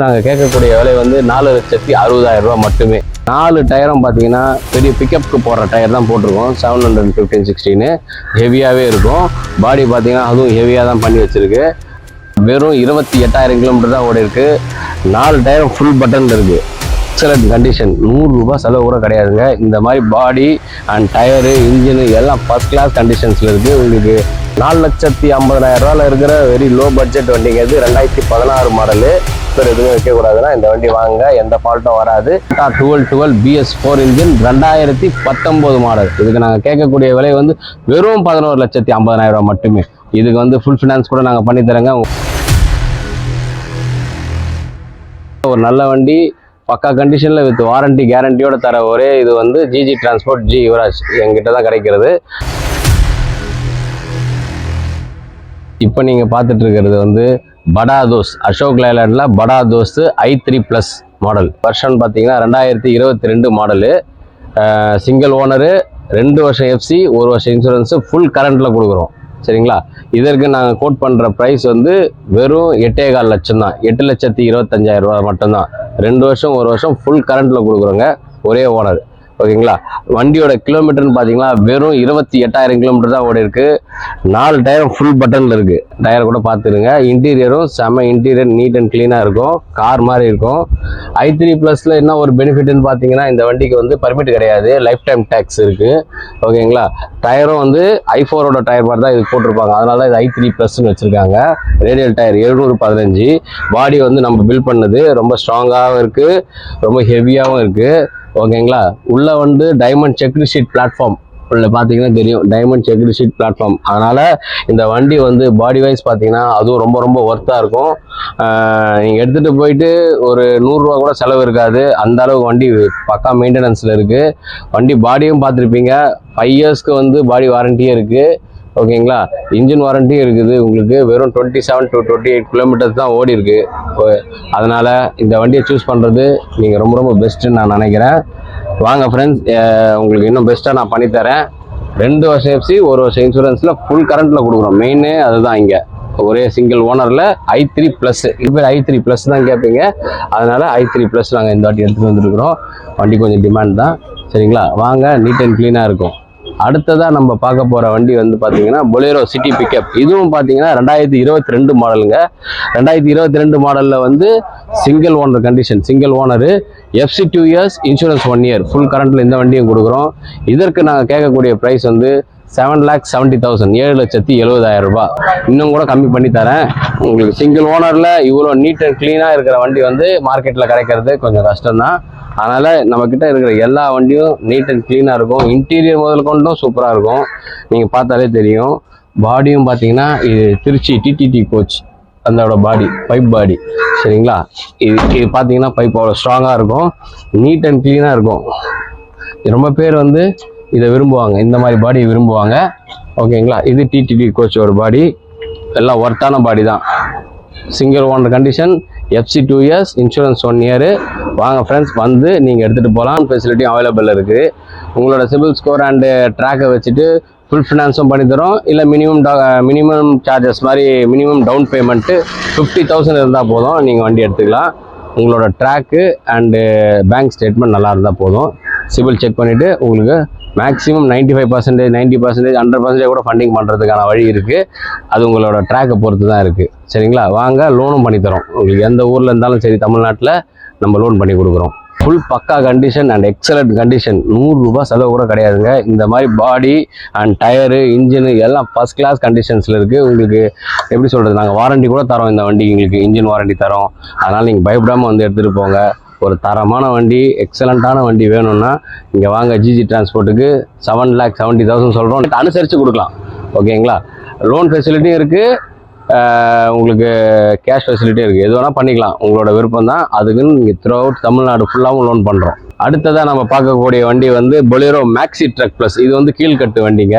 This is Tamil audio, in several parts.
நாங்கள் கேட்கக்கூடிய விலை வந்து நாலு லட்சத்தி அறுபதாயிரம் ரூபாய் மட்டுமே. நாலு டயரும் பார்த்தீங்கன்னா பெரிய பிக்கப்புக்கு போடுற டயர் தான் போட்டிருக்கோம். செவன் ஹண்ட்ரட் ஃபிஃப்டீன் சிக்ஸ்டீனு ஹெவியாகவே இருக்கும். பாடி பார்த்தீங்கன்னா அதுவும் ஹெவியாக தான் பண்ணி வச்சிருக்கு. வெறும் இருபத்தி எட்டாயிரம் கிலோமீட்டர் தான் ஓடி இருக்கு நாலு டயரும் ஃபுல் பட்டன் இருக்குது எக்ஸலண்ட் கண்டிஷன் நூறுரூபா செலவு கூட கிடையாதுங்க. இந்த மாதிரி பாடி அண்ட் டயரு இன்ஜினு எல்லாம் ஃபஸ்ட் கிளாஸ் கண்டிஷன்ஸில் இருக்குது உங்களுக்கு நாலு லட்சத்தி ஐம்பதாயிரம் ரூபாயில் இருக்கிற வெரி லோ பட்ஜெட் வண்டிங்க இது. ரெண்டாயிரத்தி பதினாறு மாடலு பேர் எதுவும் வைக்கக்கூடாதுன்னா இந்த வண்டி வாங்க. எந்த ஃபால்ட்டும் வராது. Twelve twelve BS four engine ரெண்டாயிரத்தி பத்தொம்போது மாடல் இதுக்கு நாங்கள் கேட்கக்கூடிய விலை வந்து வெறும் பதினோரு லட்சத்தி ஐம்பதாயிரம் ரூபா மட்டுமே. இதுக்கு வந்து ஃபுல் ஃபினான்ஸ் கூட நாங்கள் பண்ணித்தரங்க ஒரு நல்ல வண்டி பக்கா கண்டிஷனில் வித் வாரண்டி கேரண்டியோட தர ஒரே இது வந்து ஜிஜி டிரான்ஸ்போர்ட் ஜி யுவராஜ் எங்கிட்ட தான் கிடைக்கிறது. இப்போ நீங்கள் பார்த்துட்டு இருக்கிறது வந்து படா those Ashok லைலாண்டில் Bada Dost I three plus model வருஷன் பார்த்தீங்கன்னா ரெண்டாயிரத்தி இருபத்தி ரெண்டு மாடலு சிங்கிள் ஓனரு ரெண்டு வருஷம் எஃப்சி ஒரு வருஷம் இன்சூரன்ஸு ஃபுல் கரண்ட்டில் கொடுக்குறோம். சரிங்களா? இதற்கு நாங்கள் கோட் பண்ணுற ப்ரைஸ் வந்து வெறும் எட்டே கால் லட்சம் தான் எட்டு லட்சத்தி இருபத்தஞ்சாயிரம் ரூபா மட்டும்தான். ரெண்டு வருஷம் ஒரு வருஷம் ஃபுல் கரண்ட்டில் கொடுக்குறோங்க. ஒரே ஓனர் ஓகேங்களா? வண்டியோட கிலோமீட்டர்னு பார்த்தீங்கன்னா வெறும் இருபத்தி எட்டாயிரம் கிலோமீட்டர் தான் ஓடி இருக்கு. நாலு டயரும் ஃபுல் பட்டனில் இருக்குது டயர் கூட பார்த்துருங்க இன்டீரியரும் செம்ம இன்டீரியர் நீட் அண்ட் க்ளீனாக இருக்கும். கார் மாதிரி இருக்கும். ஐ த்ரீ ப்ளஸில் என்ன ஒரு பெனிஃபிட்னு பார்த்தீங்கன்னா இந்த வண்டிக்கு வந்து பர்மிட் கிடையாது. லைஃப் டைம் டேக்ஸ் இருக்குது ஓகேங்களா டயரும் வந்து ஐ ஃபோரோட டயர் மாதிரி தான் இது போட்டிருப்பாங்க. அதனால தான் இது ஐ த்ரீ ப்ளஸ்ன்னு வச்சுருக்காங்க. ரேடியல் டயர் எழுநூறு பதினஞ்சு. பாடி வந்து நம்ம பில்ட் பண்ணது ரொம்ப ஸ்ட்ராங்காகவும் இருக்குது ரொம்ப ஹெவியாகவும் இருக்குது ஓகேங்களா? உள்ளே வந்து டைமண்ட் செக்டு ஷீட் பிளாட்ஃபார்ம் உள்ள பார்த்தீங்கன்னா தெரியும். டைமண்ட் செக்டு ஷீட் பிளாட்ஃபார்ம் அதனால் இந்த வண்டி வந்து பாடி வைஸ் பார்த்தீங்கன்னா அதுவும் ரொம்ப ரொம்ப ஒர்த்தாக இருக்கும். நீங்கள் எடுத்துகிட்டு போயிட்டு ஒரு நூறுரூவா கூட செலவு இருக்காது. அந்த அளவுக்கு வண்டி பக்கா மெயின்டெனன்ஸில் இருக்குது வண்டி பாடியும் பார்த்துருப்பீங்க ஃபைவ் இயர்ஸ்க்கு வந்து பாடி வாரண்டியே இருக்குது ஓகேங்களா? இன்ஜின் வாரண்ட்டியும் இருக்குது. உங்களுக்கு வெறும் twenty seven to twenty eight kilometres தான் ஓடி இருக்கு. அதனால் இந்த வண்டியை சூஸ் பண்ணுறது நீங்கள் ரொம்ப ரொம்ப பெஸ்ட்டுன்னு நான் நினைக்கிறேன். வாங்க ஃப்ரெண்ட்ஸ் உங்களுக்கு இன்னும் பெஸ்ட்டாக நான் பண்ணித்தரேன் ரெண்டு வருஷம் எஃப்சி ஒரு வருஷம் இன்சூரன்ஸில் ஃபுல் கரண்ட்டில் கொடுக்குறோம். மெயினே அதுதான் இங்கே. ஒரே சிங்கிள் ஓனரில் ஐ த்ரீ ப்ளஸ் இப்போ ஐ த்ரீ ப்ளஸ் தான் கேட்பீங்க. அதனால் ஐ த்ரீ ப்ளஸ் நாங்கள் இந்த வாட்டி எடுத்துகிட்டு வந்துருக்குறோம். வண்டி கொஞ்சம் டிமாண்ட் தான். சரிங்களா? வாங்க நீட் அண்ட் க்ளீனாக இருக்கும். அடுத்ததாக நம்ம பார்க்க போகிற வண்டி வந்து பார்த்தீங்கன்னா பொலேரோ சிட்டி பிக்கப் இதுவும் பார்த்தீங்கன்னா ரெண்டாயிரத்தி இருபத்தி ரெண்டு மாடலுங்க. ரெண்டாயிரத்தி இருபத்தி ரெண்டு மாடலில் வந்து single owner condition single owner FC two years insurance one year full கரண்ட்டில் இந்த வண்டியும் கொடுக்குறோம். இதற்கு நாங்கள் கேட்கக்கூடிய ப்ரைஸ் வந்து செவன் லேக் செவன்ட்டி தௌசண்ட் ஏழு லட்சத்தி எழுபதாயிரம் ரூபாய். இன்னும் கூட கம்மி பண்ணி தரேன். உங்களுக்கு சிங்கிள் ஓனரில் இவ்வளோ நீட் அண்ட் க்ளீனாக இருக்கிற வண்டி வந்து மார்க்கெட்டில் கிடைக்கிறது கொஞ்சம் கஷ்டம்தான். அதனால் நம்மக்கிட்ட இருக்கிற எல்லா வண்டியும் நீட் அண்ட் க்ளீனாக இருக்கும். இன்டீரியர் முதல் கொண்டும் சூப்பராக இருக்கும். நீங்கள் பார்த்தாலே தெரியும். பாடியும் பார்த்தீங்கன்னா இது திருச்சி டிடிடி கோச் அதோட பாடி பைப் பாடி சரிங்களா? இது இது பார்த்தீங்கன்னா பைப் அவ்வளோ ஸ்ட்ராங்காக இருக்கும். நீட் அண்ட் க்ளீனாக இருக்கும். ரொம்ப பேர் வந்து இதை விரும்புவாங்க. இந்த மாதிரி பாடியை விரும்புவாங்க. ஓகேங்களா இது டிடிடி கோச் ஒரு பாடி எல்லாம் ஒர்த்தான பாடி தான். Single owner condition FC two years insurance one year வாங்க ஃப்ரெண்ட்ஸ் வந்து நீங்கள் எடுத்துகிட்டு போகலாம் ஃபெசிலிட்டியும் அவைலபிள் இருக்குது உங்களோட சிபில் ஸ்கோர் அண்டு ட்ராக்கை வச்சுட்டு ஃபுல் ஃபினான்ஸும் பண்ணித்தரோம் இல்லை மினிமம் மினிமம் சார்ஜஸ் மாதிரி minimum down payment fifty thousand இருந்தால் போதும். நீங்கள் வண்டி எடுத்துக்கலாம். உங்களோட ட்ராக்கு அண்டு பேங்க் ஸ்டேட்மெண்ட் நல்லா இருந்தால் போதும். சிபில் செக் பண்ணிவிட்டு உங்களுக்கு maximum ninety five percentage ninety percentage hundred percentage கூட ஃபண்டிங் பண்ணுறதுக்கான வழி இருக்குது அது உங்களோட ட்ராக்கை பொறுத்து தான் இருக்குது சரிங்களா? வாங்க லோனும் பண்ணித்தரோம் உங்களுக்கு எந்த ஊரில் இருந்தாலும் சரி தமிழ்நாட்டில் நம்ம லோன் பண்ணி கொடுக்குறோம். ஃபுல் பக்கா கண்டிஷன் அண்ட் எக்ஸலண்ட் கண்டிஷன் நூறுரூபா செலவு கூட கிடையாதுங்க. இந்த மாதிரி பாடி அண்ட் டயரு இன்ஜினு எல்லாம் ஃபஸ்ட் கிளாஸ் கண்டிஷன்ஸில் இருக்குது உங்களுக்கு எப்படி சொல்கிறது நாங்கள் வாரண்டி கூட தரோம் இந்த வண்டிக்கு உங்களுக்கு இன்ஜின் வாரண்டி தரோம். அதனால் நீங்கள் பயப்படாமல் வந்து எடுத்துகிட்டு போங்க. ஒரு தரமான வண்டி எக்ஸலண்ட்டான வண்டி வேணும்னா இங்கே வாங்க ஜிஜி டிரான்ஸ்போர்ட்டுக்கு செவன் லேக் செவன்ட்டி தௌசண்ட் சொல்கிறோம் அனுசரித்து கொடுக்கலாம். ஓகேங்களா? லோன் ஃபெசிலிட்டியும் இருக்குது உங்களுக்கு கேஷ் ஃபெசிலிட்டியும் இருக்குது எது வேணால் பண்ணிக்கலாம். உங்களோட விருப்பம் தான். அதுக்குன்னு நீங்கள் த்ரூ அவுட் தமிழ்நாடு ஃபுல்லாகவும் லோன் பண்ணுறோம் அடுத்ததாக நம்ம பார்க்கக்கூடிய வண்டி வந்து பொலேரோ மேக்ஸி ட்ரக் ப்ளஸ் இது வந்து கீழ்கட்டு வண்டிங்க.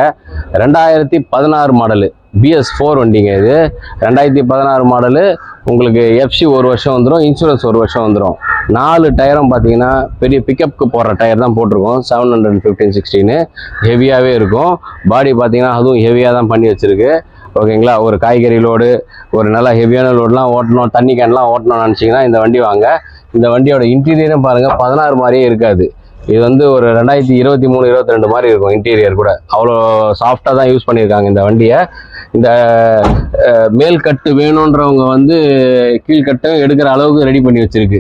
ரெண்டாயிரத்தி பதினாறு மாடலு பிஎஸ் ஃபோர் வண்டிங்க இது. ரெண்டாயிரத்தி பதினாறு மாடலு உங்களுக்கு எஃப்சி ஒரு வருஷம் வந்துடும் இன்சூரன்ஸ் ஒரு வருஷம் வந்துடும் நாலு டயரும் பார்த்தீங்கன்னா பெரிய பிக்கப்புக்கு போடுற டயர் தான் போட்டிருக்கோம். செவன் ஹண்ட்ரட் ஃபிஃப்டீன் சிக்ஸ்டீனு ஹெவியாகவே இருக்கும். பாடி பார்த்தீங்கன்னா அதுவும் ஹெவியாக தான் பண்ணி வச்சுருக்கு. ஓகேங்களா? ஒரு காய்கறி லோடு ஒரு நல்ல ஹெவியான லோடுலாம் ஓட்டணும் தண்ணி கேன்லாம் ஓட்டணும்னு நினச்சிங்கன்னா இந்த வண்டி வாங்க. இந்த வண்டியோட இன்டீரியரும் பாருங்கள் பதினாறு மாதிரியே இருக்காது. இது வந்து ஒரு ரெண்டாயிரத்தி இருபத்தி மூணு இருபத்தி ரெண்டு மாதிரி இருக்கும் இன்டீரியர் கூட. அவ்வளோ சாஃப்டாக தான் யூஸ் பண்ணியிருக்காங்க இந்த வண்டியை. இந்த மேல் கட்டு வேணுன்றவங்க வந்து கீழ்கட்டும் எடுக்கிற அளவுக்கு ரெடி பண்ணி வச்சிருக்கு.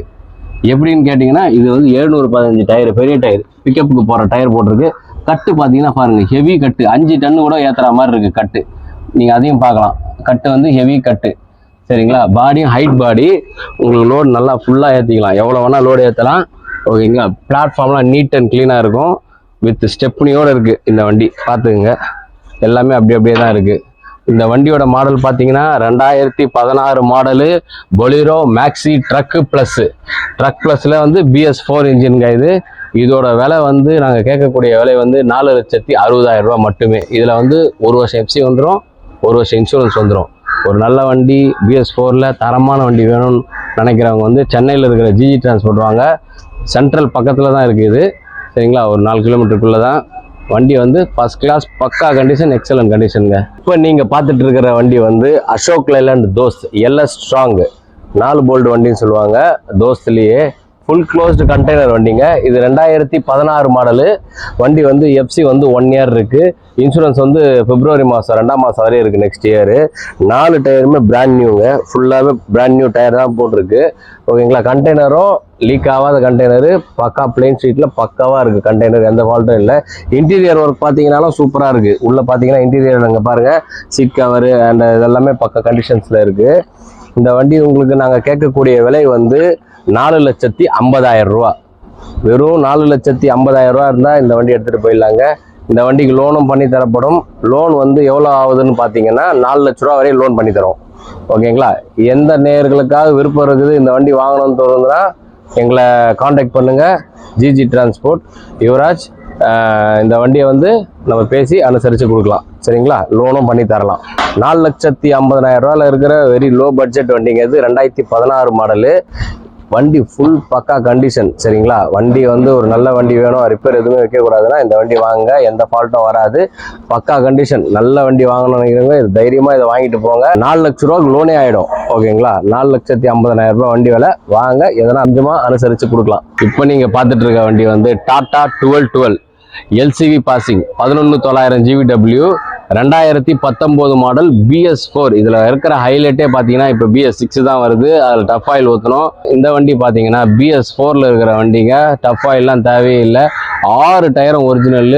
எப்படின்னு கேட்டிங்கன்னா இது வந்து எழுநூறு பதினஞ்சு டயர் பெரிய டயர் பிக்கப்புக்கு போகிற டயர் போட்டிருக்கு. கட்டு பார்த்தீங்கன்னா பாருங்கள் ஹெவி கட்டு. அஞ்சு டன்னு கூட ஏற்றுற மாதிரி இருக்குது கட்டு. நீங்கள் அதையும் பார்க்கலாம். கட்டு வந்து ஹெவி கட்டு. சரிங்களா? பாடியும் ஹைட் பாடி உங்களுக்கு லோடு நல்லா ஃபுல்லாக ஏற்றிக்கலாம் எவ்வளோ வேணால் லோடு ஏற்றலாம் ஓகேங்களா பிளாட்ஃபார்ம்லாம் நீட் அண்ட் க்ளீனாக இருக்கும். வித் ஸ்டெப்னியோடு இருக்குது இந்த வண்டி. பார்த்துக்குங்க. எல்லாமே அப்படி அப்படியே தான் இருக்குது இந்த வண்டியோட மாடல் பார்த்தீங்கன்னா ரெண்டாயிரத்தி பதினாறு model Bolero maxi truck plus truck ப்ளஸில் வந்து பிஎஸ் ஃபோர் இன்ஜின்ங்க இது. இதோட விலை வந்து நாங்கள் கேட்கக்கூடிய விலை வந்து நாலு லட்சத்தி அறுபதாயிரம் ரூபாய் மட்டுமே. இதில் வந்து ஒரு வருஷம் எஃப்சி வந்துடும் ஒரு வருஷம் இன்சூரன்ஸ் வந்துடும் ஒரு நல்ல வண்டி பிஎஸ் ஃபோரில் தரமான வண்டி வேணும்னு நினைக்கிறவங்க வந்து சென்னையில் இருக்கிற ஜிஜி டிரான்ஸ்போர்ட் வாங்க. சென்ட்ரல் பக்கத்தில் தான் இருக்குது சரிங்களா? ஒரு நாலு கிலோமீட்டருக்குள்ளே தான் வண்டி வந்து ஃபர்ஸ்ட் கிளாஸ் பக்கா கண்டிஷன் எக்ஸலன்ட் கண்டிஷனுங்க இப்போ நீங்கள் பார்த்துட்டு இருக்கிற வண்டி வந்து Ashok Leyland Dost LS strong நாலு போல்டு வண்டின்னு சொல்லுவாங்க. தோஸ்த்லேயே ஃபுல் க்ளோஸ்டு கண்டெய்னர் வண்டிங்க. இது ரெண்டாயிரத்தி பதினாறு மாடலு வண்டி வந்து எஃப்சி வந்து ஒன் இயர் இருக்குது இன்சூரன்ஸ் வந்து பிப்ரவரி மாதம் ரெண்டாம் மாதம் வரையும் இருக்குது நெக்ஸ்ட் இயரு நாலு டயருமே பிராண்ட் நியூங்க ஃபுல்லாகவே பிராண்ட் நியூ டயர் தான் போட்டிருக்கு. ஓகேங்களா கண்டெய்னரும் லீக் ஆகாத கண்டெய்னரு பக்கா பிளெயின் ஷீட்டில் பக்காவாக இருக்குது கண்டெய்னர் எந்த ஃபால்ட்டும் இல்லை. இன்டீரியர் ஒர்க் பார்த்தீங்கன்னாலும் சூப்பராக இருக்குது உள்ளே பார்த்தீங்கன்னா இன்டீரியர் அங்கே பாருங்கள் சீட் கவரு அண்ட் இதெல்லாமே பக்கா கண்டிஷன்ஸில் இருக்குது இந்த வண்டி உங்களுக்கு நாங்கள் கேட்கக்கூடிய விலை வந்து நாலு லட்சத்தி ஐம்பதாயிரம் ரூபா. வெறும் நாலு லட்சத்தி ஐம்பதாயிரம் ரூபா இருந்தால் இந்த வண்டி எடுத்துகிட்டு போயிடலாங்க. இந்த வண்டிக்கு லோனும் பண்ணி தரப்படும். லோன் வந்து எவ்வளோ ஆகுதுன்னு பார்த்தீங்கன்னா நாலு லட்ச ரூபா வரையும் லோன் பண்ணி தரோம் ஓகேங்களா? எந்த நேயர்களுக்காக விருப்பம் இருக்குது இந்த வண்டி வாங்கணும்னு தோணுதுன்னா எங்களை காண்டாக்ட் பண்ணுங்கள் ஜிஜி டிரான்ஸ்போர்ட் யுவராஜ் இந்த வண்டியை வந்து நம்ம பேசி அனுசரித்து கொடுக்கலாம். சரிங்களா? லோனும் பண்ணி தரலாம். நாலு லட்சத்தி ஐம்பதனாயிரம் ரூபாயில் இருக்கிற வெரி லோ பட்ஜெட் வண்டிங்க இது. ரெண்டாயிரத்தி பதினாறு மாடலு வண்டி ஃபுல் பக்கா கண்டிஷன் சரிங்களா? வண்டி வந்து ஒரு நல்ல வண்டி வேணும் ரிப்பேர் எதுவுமே வைக்கக்கூடாதுன்னா இந்த வண்டி வாங்க எந்த ஃபால்ட்டும் வராது. பக்கா கண்டிஷன் நல்ல வண்டி வாங்கணும்னு நினைக்கிறவங்க இது தைரியமாக இதை வாங்கிட்டு போங்க. நாலு லட்ச ரூபாய்க்கு லோனே ஆகிடும் ஓகேங்களா? நாலு லட்சத்தி ஐம்பதனாயிரம் ரூபாய் வண்டி விலை. வாங்க எதனா அஞ்சமாக அனுசரித்து கொடுக்கலாம். இப்போ நீங்கள் பார்த்துட்டு இருக்க வண்டி வந்து Tata twelve twelve LCV passing பதினொன்று தொள்ளாயிரம் ஜிவிடபிள்யூ ரெண்டாயிரத்தி பத்தொம்போது மாடல் பிஎஸ் ஃபோர் இதில் இருக்கிற ஹைலைட்டே பார்த்தீங்கன்னா இப்போ பிஎஸ் சிக்ஸ் தான் வருது. அதில் டஃப் ஆயில் ஊற்றணும் இந்த வண்டி பார்த்தீங்கன்னா பிஎஸ் ஃபோரில் இருக்கிற வண்டிங்க. டஃப் ஆயிலெலாம் தேவையே இல்லை. ஆறு டயரும் ஒரிஜினல்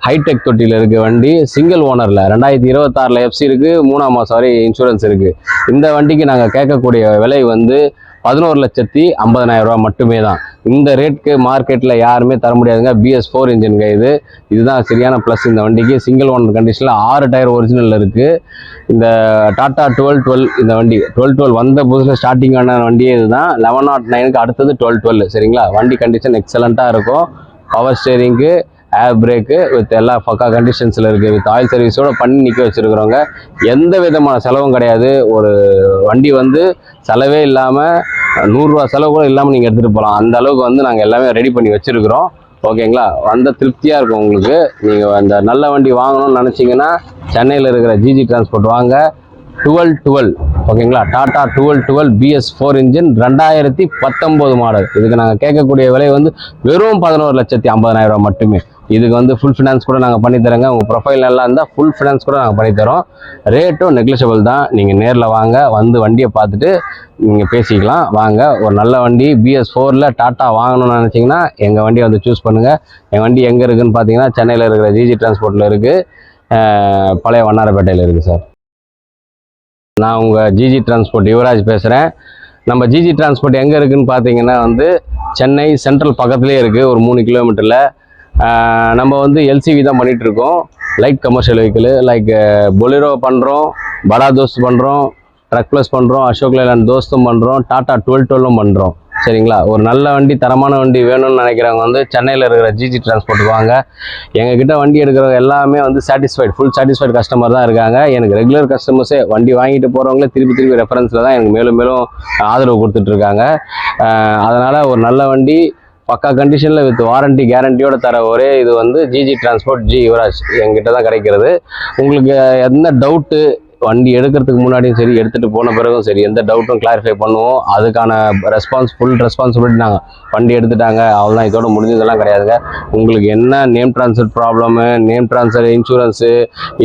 ஹைடெக் தொட்டியில் இருக்க வண்டி. சிங்கிள் ஓனரில் ரெண்டாயிரத்தி இருபத்தாறில் எஃப்சி இருக்குது மூணாம் மாதம் வரை இன்சூரன்ஸ் இருக்குது இந்த வண்டிக்கு நாங்கள் கேட்கக்கூடிய விலை வந்து பதினோரு லட்சத்தி ஐம்பதனாயிரம் ரூபா மட்டுமே தான் இந்த ரேட்க்கு மார்க்கெட்டில் யாருமே தர முடியாதுங்க. பிஎஸ் ஃபோர் இன்ஜின்க இது. இதுதான் சரியான ப்ளஸ் இந்த வண்டிக்கு. சிங்கிள் ஓனர் கண்டிஷனில் ஆறு டயர் ஒரிஜினல் இருக்குது இந்த டாட்டா டுவெல் டுவெல் இந்த வண்டி. டுவெல் டுவெல் வந்த புதுசில் ஸ்டார்டிங்கான வண்டியே இதுதான். லெவன் நாட் நைனுக்கு அடுத்தது டுவெல் டுவெல் சரிங்களா? வண்டி கண்டிஷன் எக்ஸலண்ட்டாக இருக்கும். Power steering air brake with எல்லா பக்கா கண்டிஷன்ஸில் இருக்குது வித் ஆயில் சர்வீஸோட பண்ணி நிற்க வச்சுருக்குறவங்க எந்த விதமான செலவும் கிடையாது. ஒரு வண்டி வந்து செலவே இல்லாமல் நூறுரூவா செலவு கூட இல்லாமல் நீங்கள் எடுத்துகிட்டு போகலாம் அந்த அளவுக்கு வந்து நாங்கள் எல்லாமே ரெடி பண்ணி வச்சுருக்குறோம். ஓகேங்களா அந்த திருப்தியாக இருக்கும் உங்களுக்கு. நீங்கள் அந்த நல்ல வண்டி வாங்கணும்னு நினச்சிங்கன்னா சென்னையில் இருக்கிற ஜிஜி டிரான்ஸ்போர்ட் வாங்க. Twelve twelve. ஓகேங்களா? Tata twelve twelve BS four engine ரெண்டாயிரத்தி பத்தொம்போது மாடல் இதுக்கு நாங்கள் கேட்கக்கூடிய விலை வந்து வெறும் பதினோரு லட்சத்தி ஐம்பதனாயிரம் ரூபா மட்டுமே. இதுக்கு வந்து ஃபுல் ஃபினான்ஸ் கூட நாங்கள் பண்ணித்தரோங்க உங்கள் ப்ரொஃபைல் நல்லா இருந்தால் ஃபுல் ஃபினான்ஸ் கூட நாங்கள் பண்ணித்தரோம் ரேட்டும் நெக்லிஷபிள் தான். நீங்கள் நேரில் வாங்க வந்து வண்டியை பார்த்துட்டு நீங்கள் பேசிக்கலாம். வாங்க ஒரு நல்ல வண்டி பிஎஸ் ஃபோரில் டாட்டா வாங்கணும்னு நினச்சிங்கன்னா எங்கள் வண்டியை வந்து சூஸ் பண்ணுங்கள் என் வண்டி எங்கே இருக்குதுன்னு பார்த்தீங்கன்னா சென்னையில் இருக்கிற ஜிஜி டிரான்ஸ்போர்ட்டில் இருக்குது பழைய வண்ணாரப்பேட்டையில் இருக்குது சார். நான் உங்கள் ஜிஜி டிரான்ஸ்போர்ட் யுவராஜ் பேசுகிறேன் நம்ம ஜிஜி டிரான்ஸ்போர்ட் எங்கே இருக்குதுன்னு பார்த்தீங்கன்னா வந்து சென்னை சென்ட்ரல் பக்கத்துலேயே இருக்குது ஒரு மூணு கிலோமீட்டரில் நம்ம வந்து எல்சிவி தான் பண்ணிகிட்டு இருக்கோம் light commercial vehicle like Bolero பண்ணுறோம் படா தோஸ்த் பண்ணுறோம் ட்ரக் ப்ளஸ் பண்ணுறோம் அசோக் லேலாண்ட் தோஸ்தும் பண்ணுறோம் டாட்டா டுவெல் டுவெல்லும் பண்ணுறோம் சரிங்களா? ஒரு நல்ல வண்டி தரமான வண்டி வேணும்னு நினைக்கிறவங்க வந்து சென்னையில் இருக்கிற ஜிஜி டிரான்ஸ்போர்ட் வாங்க. எங்ககிட்ட வண்டி எடுக்கிறவங்க எல்லாமே வந்து சாட்டிஸ்ஃபைட் ஃபுல் சாட்டிஸ்ஃபைட் கஸ்டமர் தான் இருக்காங்க. எனக்கு ரெகுலர் கஸ்டமர்ஸே வண்டி வாங்கிட்டு போகிறவங்களே திருப்பி திருப்பி ரெஃபரன்ஸில் தான் எனக்கு மேலும் மேலும் ஆதரவு கொடுத்துட்ருக்காங்க அதனால் ஒரு நல்ல வண்டி பக்கா கண்டிஷனில் வித் வாரண்டி கேரண்டியோட தர ஒரே இது வந்து ஜிஜி டிரான்ஸ்போர்ட் ஜி யுவராஜ் எங்கிட்ட தான் கிடைக்கிறது. உங்களுக்கு எந்த டவுட்டு வண்டி எடுக்கிறதுக்கு முன்னாடியும் சரி எடுத்துகிட்டு போன பிறகும் சரி எந்த டவுட்டும் கிளாரிஃபை பண்ணுவோம். அதுக்கான ரெஸ்பான்ஸ் ஃபுல் ரெஸ்பான்சிபிலிட்டி நாங்கள் வண்டி எடுத்துட்டாங்க. அவ்வளோதான் இதோட முடிஞ்சதெல்லாம் கிடையாதுங்க. உங்களுக்கு என்ன name transfer problem name transfer insurance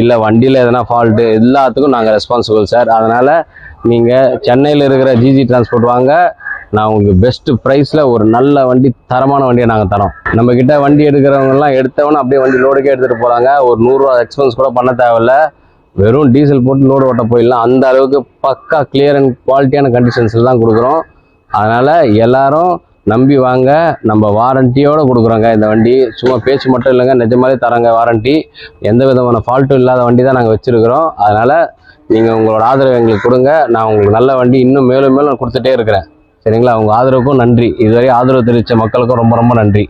இல்லை வண்டியில் எதனா ஃபால்ட்டு எல்லாத்துக்கும் நாங்கள் ரெஸ்பான்சிபிள் சார் அதனால் நீங்கள் சென்னையில் இருக்கிற ஜிஜி டிரான்ஸ்போர்ட் வாங்க. நான் உங்களுக்கு பெஸ்ட்டு ப்ரைஸில் ஒரு நல்ல வண்டி தரமான வண்டியை நாங்கள் தரோம். நம்மக்கிட்ட வண்டி எடுக்கிறவங்கலாம் எடுத்தவொன்னே அப்படியே வண்டி லோடுக்கே எடுத்துகிட்டு போகிறாங்க ஒரு நூறுரூவா எக்ஸ்பென்ஸ் கூட பண்ண தேவையில்ல. வெறும் டீசல் போட்டு லோடு ஓட்ட போயிடலாம். அந்த அளவுக்கு பக்கா கிளியர் அண்ட் குவாலிட்டியான கண்டிஷன்ஸில் தான் கொடுக்குறோம். அதனால் எல்லாரும் நம்பி வாங்க. நம்ம வாரண்டியோடு கொடுக்குறோங்க இந்த வண்டி. சும்மா பேச்சு மட்டும் இல்லைங்க. நிஜமாலே தராங்க வாரண்டி எந்த விதமான ஃபால்ட்டும் இல்லாத வண்டி தான் நாங்கள் வச்சுருக்கிறோம். அதனால் நீங்கள் உங்களோட ஆதரவு எங்களுக்கு கொடுங்க. நான் உங்களுக்கு நல்ல வண்டி இன்னும் மேலும் மேலும் கொடுத்துட்டே இருக்கிறேன். சரிங்களா? உங்கள் ஆதரவுக்கும் நன்றி. இதுவரை ஆதரவு தெரிவித்த மக்களுக்கும் ரொம்ப ரொம்ப நன்றி.